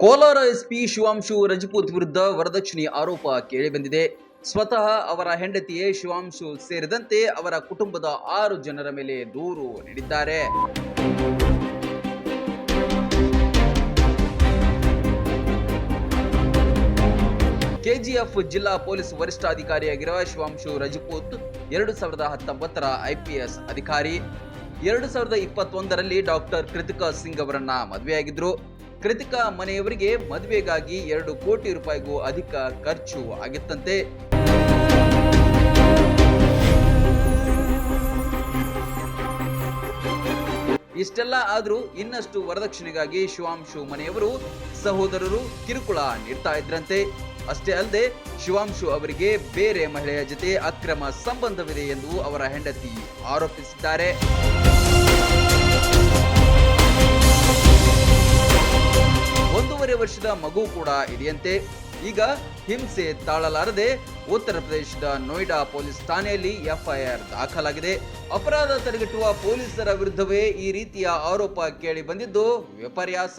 Kolar SP ಶಿವಾಂಶು Rajput ವಿರುದ್ಧ ವರದಕ್ಷಿಣೆ ಆರೋಪ ಕೇಳಿಬಂದಿದೆ ಸ್ವತಃ ಅವರ ಹೆಂಡತಿಯೇ ಶಿವಾಂಶು ಸೇರಿದಂತೆ ಅವರ ಕುಟುಂಬದ ಆರು ಜನರ ಮೇಲೆ ದೂರು ನೀಡಿದ್ದಾರೆ. ಕೆಜಿಎಫ್ ಜಿಲ್ಲಾ ಪೊಲೀಸ್ ವರಿಷ್ಠಾಧಿಕಾರಿಯಾಗಿರುವ ಶಿವಾಂಶು ರಜಪೂತ್ ಎರಡು ಸಾವಿರದ ಹತ್ತೊಂಬತ್ತರ ಐಪಿಎಸ್ ಅಧಿಕಾರಿ. ಎರಡು ಸಾವಿರದ ಇಪ್ಪತ್ತೊಂದರಲ್ಲಿ ಡಾಕ್ಟರ್ ಕೃತಿಕಾ ಸಿಂಗ್ ಅವರನ್ನ ಮದುವೆಯಾಗಿದ್ರು. ಕೃತಿಕಾ ಮನೆಯವರಿಗೆ ಮದುವೆಗಾಗಿ ಎರಡು ಕೋಟಿ ರೂಪಾಯಿಗೂ ಅಧಿಕ ಖರ್ಚು ಆಗಿತ್ತಂತೆ. ಇಷ್ಟೆಲ್ಲ ಆದರೂ ಇನ್ನಷ್ಟು ವರದಕ್ಷಿಣೆಗಾಗಿ ಶಿವಾಂಶು ಮನೆಯವರು ಸಹೋದರರು ಕಿರುಕುಳ ನೀಡ್ತಾ ಇದ್ರಂತೆ. ಅಷ್ಟೇ ಅಲ್ಲದೆ ಶಿವಾಂಶು ಅವರಿಗೆ ಬೇರೆ ಮಹಿಳೆಯ ಜೊತೆ ಅಕ್ರಮ ಸಂಬಂಧವಿದೆ ಎಂದು ಅವರ ಹೆಂಡತಿ ಆರೋಪಿಸಿದ್ದಾರೆ. ವರ್ಷದ ಮಗು ಕೂಡ ಇದೆಯಂತೆ. ಈಗ ಹಿಂಸೆ ತಾಳಲಾರದೆ ಉತ್ತರ ಪ್ರದೇಶದ ನೋಯ್ಡಾ ಪೊಲೀಸ್ ಠಾಣೆಯಲ್ಲಿ ಎಫ್ಐಆರ್ ದಾಖಲಾಗಿದೆ. ಅಪರಾಧ ತಡೆಗಟ್ಟುವ ಪೊಲೀಸರ ವಿರುದ್ಧವೇ ಈ ರೀತಿಯ ಆರೋಪ ಕೇಳಿ ಬಂದಿದ್ದು ವಿಪರ್ಯಾಸ.